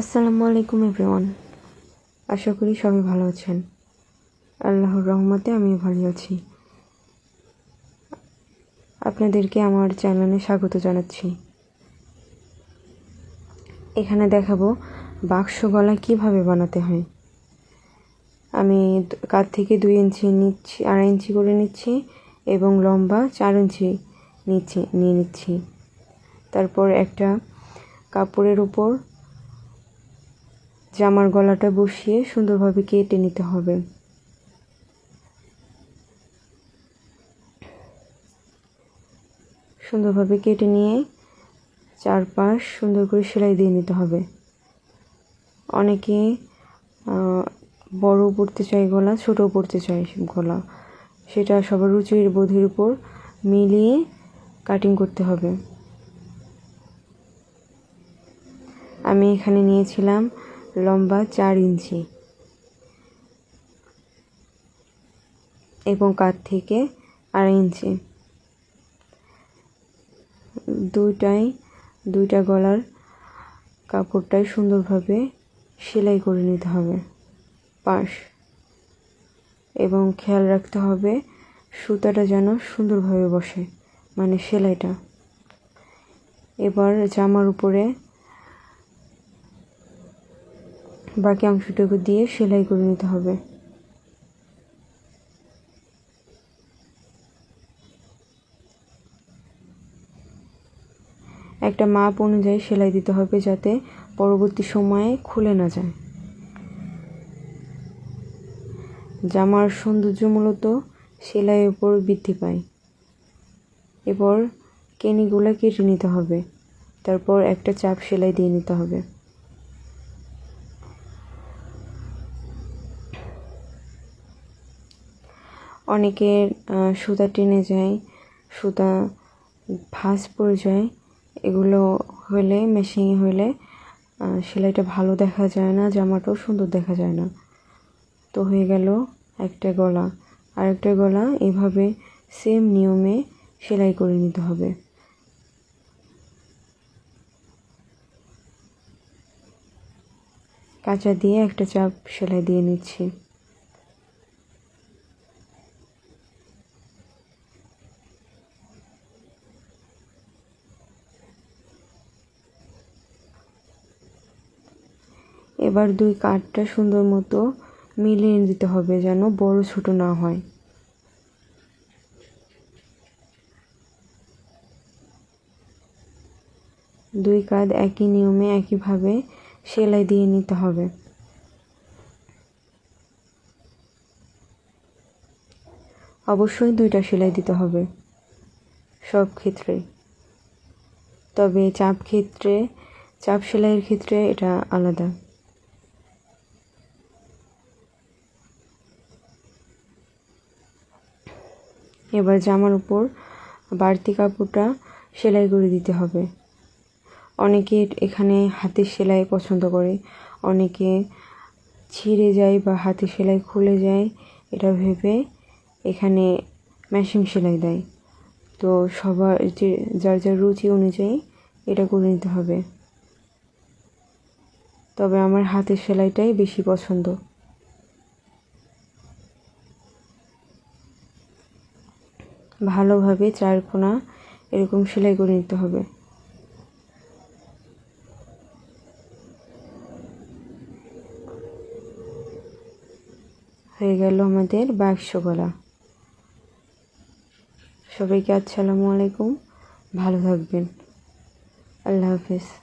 আসসালামু আলাইকুম এভরিওয়ান। আশা করি সবাই ভালো আছেন। আল্লাহর রহমতে আমি ভালো আছি। আপনাদেরকে আমার চ্যানেলে স্বাগত জানাচ্ছি। এখানে দেখাবো বাক্স গলা কীভাবে বানাতে হয়। আমি কাত থেকে দুই ইঞ্চি নিচ্ছি, আড়াই ইঞ্চি করে নিচ্ছি এবং লম্বা চার ইঞ্চি নিচ্ছি, নিয়ে নিচ্ছি। তারপর একটা কাপড়ের উপর জামার গলাটা বসিয়ে সুন্দরভাবে কেটে নিতে হবে। সুন্দরভাবে কেটে নিয়ে চারপাশ সুন্দর করে সেলাই দিয়ে নিতে হবে। অনেকে বড় পড়তে চায় গলা, ছোটও পড়তে চায় গলা। সেটা সবার রুচির বোধের উপর মিলিয়ে কাটিং করতে হবে। আমি এখানে নিয়েছিলাম লম্বা চার ইঞ্চি। এবং কাত থেকে আড়াই ইঞ্চি। দুইটাই, দুইটা গলার কাপড়টাই সুন্দরভাবে সেলাই করে নিতে হবে পাশ। এবং খেয়াল রাখতে হবে সুতাটা যেন সুন্দরভাবে বসে মানে সেলাইটা। এবার জামার উপরে বাকি অংশটুকু দিয়ে সেলাই করে নিতে হবে। একটা মাপ অনুযায়ী সেলাই দিতে হবে যাতে পরবর্তী সময়ে খুলে না যায়। জামার সৌন্দর্য মূলত সেলাইয়ের উপর বৃদ্ধি পায়। এরপর কেনিগুলো কেটে নিতে হবে। তারপর একটা চাপ সেলাই দিয়ে নিতে হবে। অনেকে সুতা টেনে যায়, সুতা ভাঁজ পড়ে যায়, এগুলো হলে মেশিনে হলে সেলাইটা ভালো দেখা যায় না, জামাটাও সুন্দর দেখা যায় না। তো হয়ে গেল একটা গলা। আর একটা গলা এভাবে সেম নিয়মে সেলাই করে নিতে হবে। কাঁচা দিয়ে একটা চাপ সেলাই দিয়ে নিচ্ছি। এবার দুই কাঠটা সুন্দর মতো মিলিয়ে দিতে হবে যেন বড় ছোট না হয়। দুই কাঁধ একই নিয়মে একইভাবে সেলাই দিয়ে নিতে হবে। অবশ্যই দুইটা সেলাই দিতে হবে সব ক্ষেত্রে। তবে চাপ ক্ষেত্রে, চাপ সেলাইয়ের ক্ষেত্রে এটা আলাদা। এবার জামার উপর বাড়তি কাপড়টা সেলাই করে দিতে হবে। অনেকে এখানে হাতের সেলাই পছন্দ করে, অনেকে ছিঁড়ে যায় বা হাতের সেলাই খুলে যায়, এটা ভেবে এখানে মেশিন সেলাই দেয়। তো সবার যে, যার যার রুচি অনুযায়ী এটা করে নিতে হবে। তবে আমার হাতের সেলাইটাই বেশি পছন্দ। ভালোভাবে চার কোনা, এরকম সেলাই করে নিতে হবে। হয়ে গেল আমাদের বাক্স গলা। সবাইকে আসসালামু আলাইকুম, ভালো থাকবেন। আল্লাহ হাফিজ।